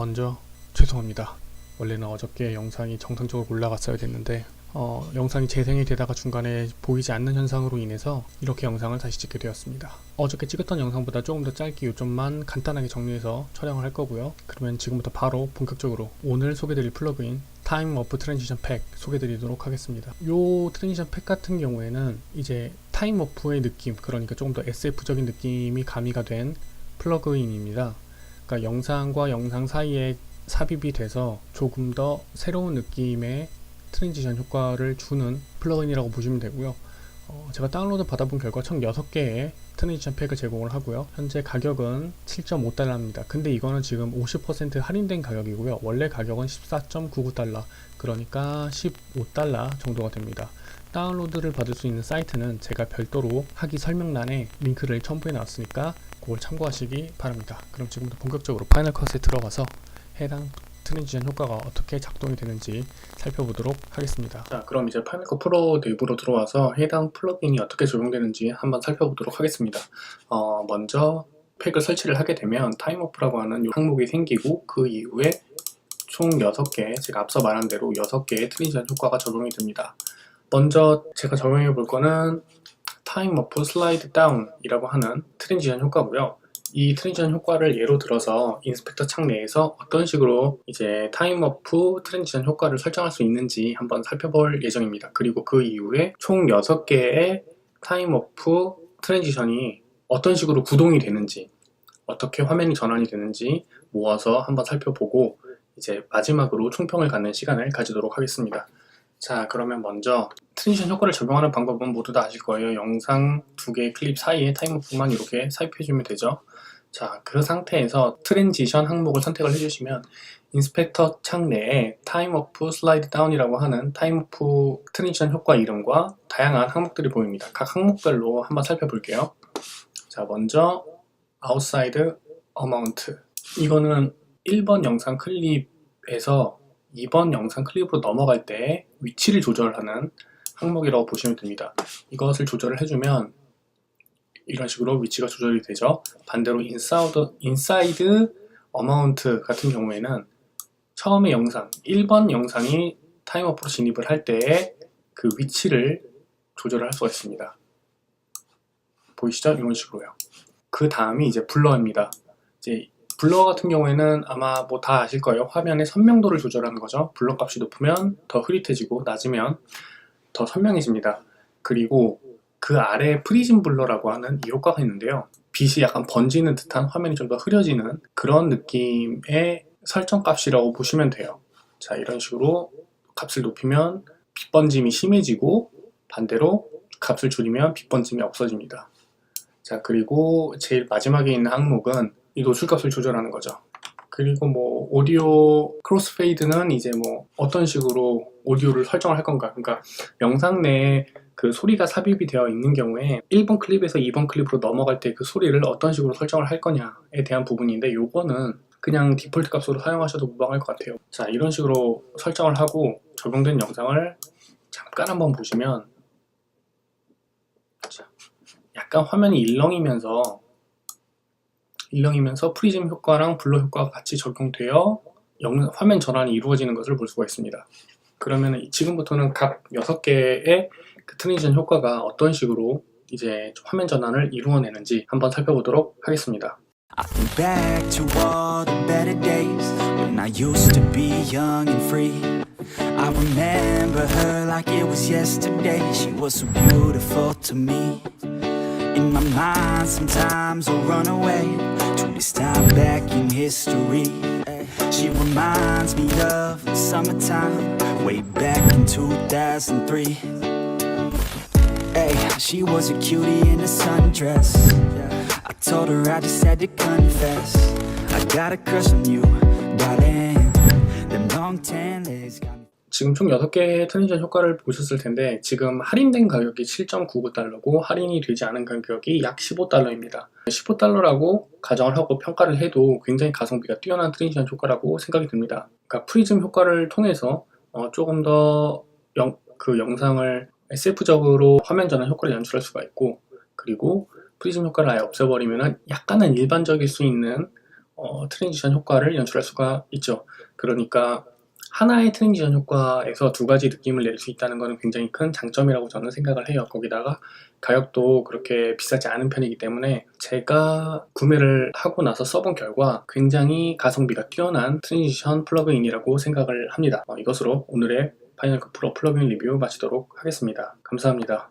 먼저 죄송합니다. 원래는 어저께 영상이 정상적으로 올라갔어야 됐는데 어, 영상이 재생이 되다가 중간에 보이지 않는 현상으로 인해서 이렇게 영상을 다시 찍게 되었습니다. 어저께 찍었던 영상보다 조금 더 짧게 요점만 간단하게 정리해서 촬영을 할 거고요. 그러면 지금부터 바로 본격적으로 오늘 소개드릴 플러그인 타임 워프 트랜지션 팩 소개드리도록 하겠습니다. 요 트랜지션 팩 같은 경우에는 이제 타임 워프의 느낌, 그러니까 조금 더 SF적인 느낌이 가미가 된 플러그인입니다. 그러니까 영상과 영상 사이에 삽입이 돼서 조금 더 새로운 느낌의 트랜지션 효과를 주는 플러그인이라고 보시면 되고요. 어, 제가 다운로드 받아본 결과 총 6개의 트랜지션 팩을 제공을 하고요. 현재 가격은 7.5달러입니다. 근데 이거는 지금 50% 할인된 가격이고요. 원래 가격은 14.99달러, 그러니까 15달러 정도가 됩니다. 다운로드를 받을 수 있는 사이트는 제가 별도로 하기 설명란에 링크를 첨부해 놨으니까 그걸 참고하시기 바랍니다. 그럼 지금부터 본격적으로 파이널 컷에 들어가서 해당 트랜지션 효과가 어떻게 작동이 되는지 살펴보도록 하겠습니다. 자, 그럼 이제 파이널 컷 프로 내부로 들어와서 해당 플러그인이 어떻게 적용되는지 한번 살펴보도록 하겠습니다. 어, 먼저 팩을 설치를 하게 되면 타임오프라고 하는 요 항목이 생기고 그 이후에 총 6개, 제가 앞서 말한 대로 6개의 트랜지션 효과가 적용이 됩니다. 먼저 제가 적용해 볼 거는 타임 워프 슬라이드 다운이라고 하는 트랜지션 효과고요. 이 트랜지션 효과를 예로 들어서 인스펙터 창 내에서 어떤 식으로 이제 타임 워프 트랜지션 효과를 설정할 수 있는지 한번 살펴볼 예정입니다. 그리고 그 이후에 총 6개의 타임 워프 트랜지션이 어떤 식으로 구동이 되는지 어떻게 화면이 전환이 되는지 모아서 한번 살펴보고 이제 마지막으로 총평을 갖는 시간을 가지도록 하겠습니다. 자 그러면 먼저 트랜지션 효과를 적용하는 방법은 모두 다 아실 거예요. 영상 두 개의 클립 사이에 타임오프만 이렇게 삽입해주면 되죠. 자, 그 상태에서 트랜지션 항목을 선택을 해주시면 인스펙터 창 내에 타임오프 슬라이드 다운이라고 하는 타임오프 트랜지션 효과 이름과 다양한 항목들이 보입니다. 각 항목별로 한번 살펴볼게요. 자, 먼저 outside amount 이거는 1번 영상 클립에서 2번 영상 클립으로 넘어갈 때 위치를 조절하는 항목이라고 보시면 됩니다. 이것을 조절을 해주면 이런 식으로 위치가 조절이 되죠. 반대로 인사이드, 인사이드 어마운트 같은 경우에는 처음에 영상, 1번 영상이 타임어프로 진입을 할 때의 그 위치를 조절을 할 수가 있습니다. 보이시죠? 이런 식으로요. 그 다음이 이제 블러입니다. 이제 블러 같은 경우에는 아마 뭐 다 아실 거예요. 화면의 선명도를 조절하는 거죠. 블러 값이 높으면 더 흐릿해지고 낮으면 더 선명해집니다. 그리고 그 아래에 프리즘 블러라고 하는 이 효과가 있는데요. 빛이 약간 번지는 듯한 화면이 좀 더 흐려지는 그런 느낌의 설정 값이라고 보시면 돼요. 자, 이런 식으로 값을 높이면 빛 번짐이 심해지고 반대로 값을 줄이면 빛 번짐이 없어집니다. 자, 그리고 제일 마지막에 있는 항목은 이 노출값을 조절하는 거죠. 그리고 뭐 오디오 크로스페이드는 이제 뭐 어떤 식으로 오디오를 설정을 할 건가. 그러니까 영상 내에 그 소리가 삽입이 되어 있는 경우에 1번 클립에서 2번 클립으로 넘어갈 때 그 소리를 어떤 식으로 설정을 할 거냐에 대한 부분인데 요거는 그냥 디폴트 값으로 사용하셔도 무방할 것 같아요. 자, 이런 식으로 설정을 하고 적용된 영상을 잠깐 한번 보시면 자, 약간 화면이 일렁이면서 일렁이면서 프리즘 효과랑 블러 효과가 같이 적용되어 영- 화면 전환이 이루어지는 것을 볼 수가 있습니다. 그러면 지금부터는 각 6개의 그 트랜지션 효과가 어떤 식으로 이제 화면 전환을 이루어내는지 한번 살펴보도록 하겠습니다. I think back to all the better days when I used to be young and free. I remember her like it was yesterday. She was so beautiful to me. In my mind, sometimes I run away this time back in history. She reminds me of the summertime, way back in 2003. Hey, she was a cutie in a sundress. I told her I just had to confess. I got a crush on you, darling. Them long tan legs got. 지금 총 6개의 트랜지션 효과를 보셨을 텐데 지금 할인된 가격이 7.99달러고 할인이 되지 않은 가격이 약 15달러입니다. 15달러라고 가정을 하고 평가를 해도 굉장히 가성비가 뛰어난 트랜지션 효과라고 생각이 듭니다. 그러니까 프리즘 효과를 통해서 어, 조금 더 그 영상을 SF적으로 화면 전환 효과를 연출할 수가 있고 그리고 프리즘 효과를 아예 없애버리면 약간은 일반적일 수 있는 어, 트랜지션 효과를 연출할 수가 있죠. 그러니까 하나의 트랜지션 효과에서 두 가지 느낌을 낼 수 있다는 것은 굉장히 큰 장점이라고 저는 생각을 해요. 거기다가 가격도 그렇게 비싸지 않은 편이기 때문에 제가 구매를 하고 나서 써본 결과 굉장히 가성비가 뛰어난 트랜지션 플러그인이라고 생각을 합니다. 어, 이것으로 오늘의 파이널 컷 프로 플러그인 리뷰 마치도록 하겠습니다. 감사합니다.